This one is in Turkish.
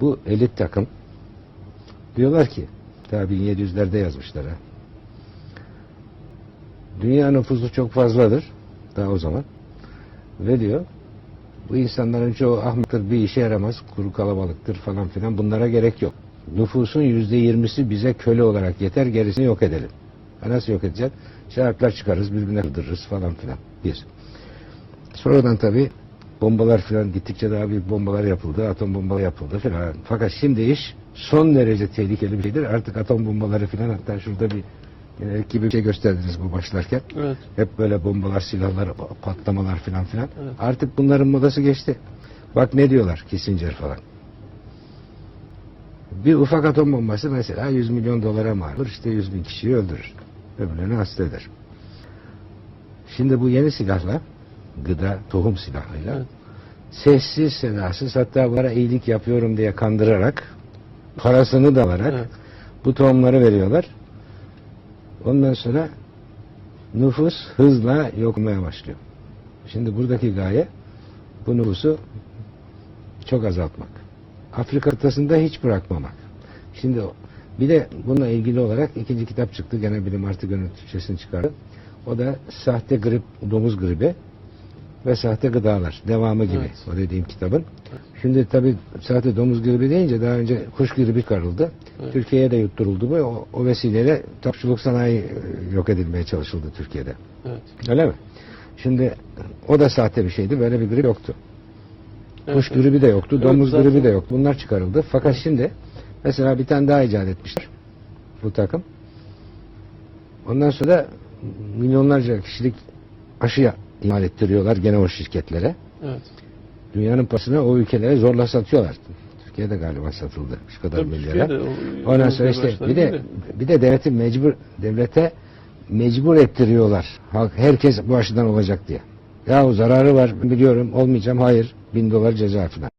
Bu elit takım diyorlar ki daha 1700'lerde yazmışlar ha. Dünya nüfusu çok fazladır daha o zaman. Ve diyor bu insanların çoğu ahmaktır bir işe yaramaz kuru kalabalıktır falan filan bunlara gerek yok. Nüfusun yüzde yirmisi bize köle olarak yeter gerisini yok edelim. Ha, nasıl yok edeceğiz? Şaraplar çıkarırız birbirine kırdırırız falan filan. Bir. Sonradan tabi bombalar filan gittikçe daha büyük bombalar yapıldı. Atom bombaları yapıldı filan. Fakat şimdi iş son derece tehlikeli bir şeydir. Artık atom bombaları filan hatta şurada bir yine gibi bir şey gösterdiniz bu başlarken. Evet. Hep böyle bombalar, silahlar, patlamalar filan filan. Evet. Artık bunların modası geçti. Bak ne diyorlar Kissinger falan. Bir ufak atom bombası mesela 100 milyon dolara mal olur. İşte 100 bin kişiyi öldürür. Öbürlerini hasta eder. Şimdi bu yeni silahla, gıda, tohum silahıyla sessiz sedasız hatta bunlara iyilik yapıyorum diye kandırarak parasını da alarak Evet. bu tohumları veriyorlar. Ondan sonra nüfus hızla yok olmaya başlıyor. Şimdi buradaki gaye bu nüfusu çok azaltmak. Afrika kıtasında hiç bırakmamak. Şimdi bir de bununla ilgili olarak ikinci kitap çıktı. Gene bilim artı gönül Türkçesini çıkardı. O da sahte grip, domuz gribi ve sahte gıdalar. Devamı gibi Evet. o dediğim kitabın. Şimdi tabi sahte domuz gribi deyince daha önce kuş gribi çıkarıldı. Evet. Türkiye'ye de yutturuldu bu. O, o vesileyle topçuluk sanayi e, yok edilmeye çalışıldı Türkiye'de. Evet. Öyle mi? Şimdi o da sahte bir şeydi. Böyle bir grip yoktu. Kuş Evet, gribi de yoktu. Evet, Domuz zaten- gribi de yoktu. Bunlar çıkarıldı. Fakat şimdi mesela bir tane daha icat etmişler. Bu takım. Ondan sonra milyonlarca kişilik aşı imal ettiriyorlar gene o şirketlere. Evet. Dünyanın parasını o ülkelere zorla satıyorlar. Türkiye'de galiba satıldı. Şu kadar Tabii milyara. O- Ondan o sonra işte bir de değil bir de devleti mecbur devlete mecbur ettiriyorlar. Halk herkes bu aşıdan olacak diye. Yahu zararı var biliyorum olmayacağım hayır bin dolar ceza falan.